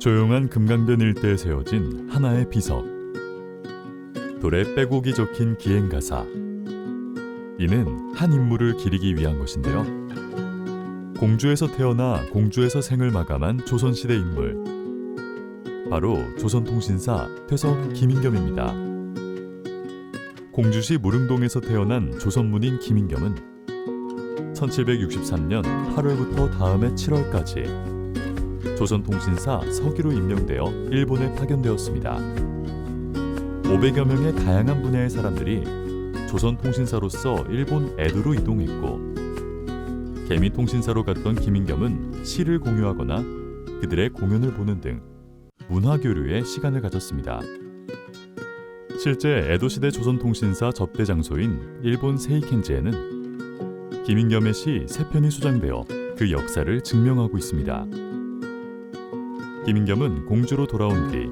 조용한 금강변 일대에 세워진 하나의 비석. 돌에 빼곡이 적힌 기행가사. 이는 한 인물을 기리기 위한 것인데요. 공주에서 태어나 공주에서 생을 마감한 조선시대 인물. 바로 조선통신사 퇴석 김인겸입니다. 공주시 무릉동에서 태어난 조선문인 김인겸은 1763년 8월부터 다음해 7월까지 조선통신사 서기로 임명되어 일본에 파견되었습니다. 500여 명의 다양한 분야의 사람들이 조선통신사로서 일본 에도로 이동했고 개미통신사로 갔던 김인겸은 시를 공유하거나 그들의 공연을 보는 등 문화교류에 시간을 가졌습니다. 실제 에도시대 조선통신사 접대 장소인 일본 세이켄지에는 김인겸의 시 세 편이 수장되어 그 역사를 증명하고 있습니다. 김인겸은 공주로 돌아온 뒤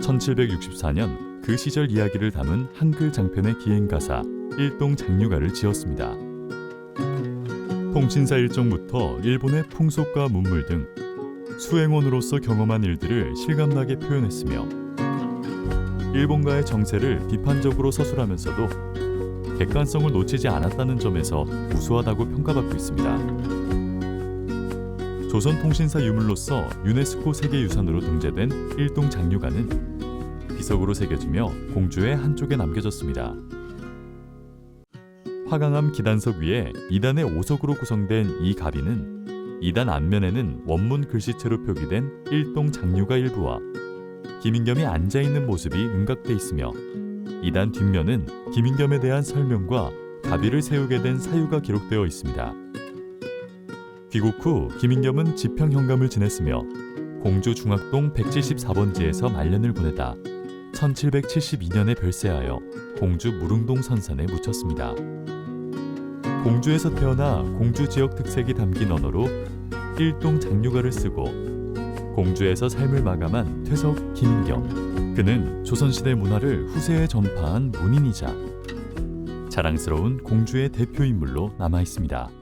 1764년 그 시절 이야기를 담은 한글 장편의 기행가사 일동 장류가를 지었습니다. 통신사 일정부터 일본의 풍속과 문물 등 수행원으로서 경험한 일들을 실감나게 표현했으며 일본과의 정세를 비판적으로 서술하면서도 객관성을 놓치지 않았다는 점에서 우수하다고 평가받고 있습니다. 조선통신사 유물로서 유네스코 세계유산으로 등재된 일동 장류가는 비석으로 새겨지며 공주의 한쪽에 남겨졌습니다. 화강암 기단석 위에 2단의 오석으로 구성된 이 가비는 2단 앞면에는 원문 글씨체로 표기된 일동 장류가 일부와 김인겸이 앉아 있는 모습이 음각돼 있으며 2단 뒷면은 김인겸에 대한 설명과 가비를 세우게 된 사유가 기록되어 있습니다. 귀국 후 김인겸은 지평 현감을 지냈으며 공주 중학동 174번지에서 말년을 보내다 1772년에 별세하여 공주 무릉동 선산에 묻혔습니다. 공주에서 태어나 공주 지역 특색이 담긴 언어로 일동 장류가를 쓰고 공주에서 삶을 마감한 퇴석 김인겸. 그는 조선시대 문화를 후세에 전파한 문인이자 자랑스러운 공주의 대표 인물로 남아 있습니다.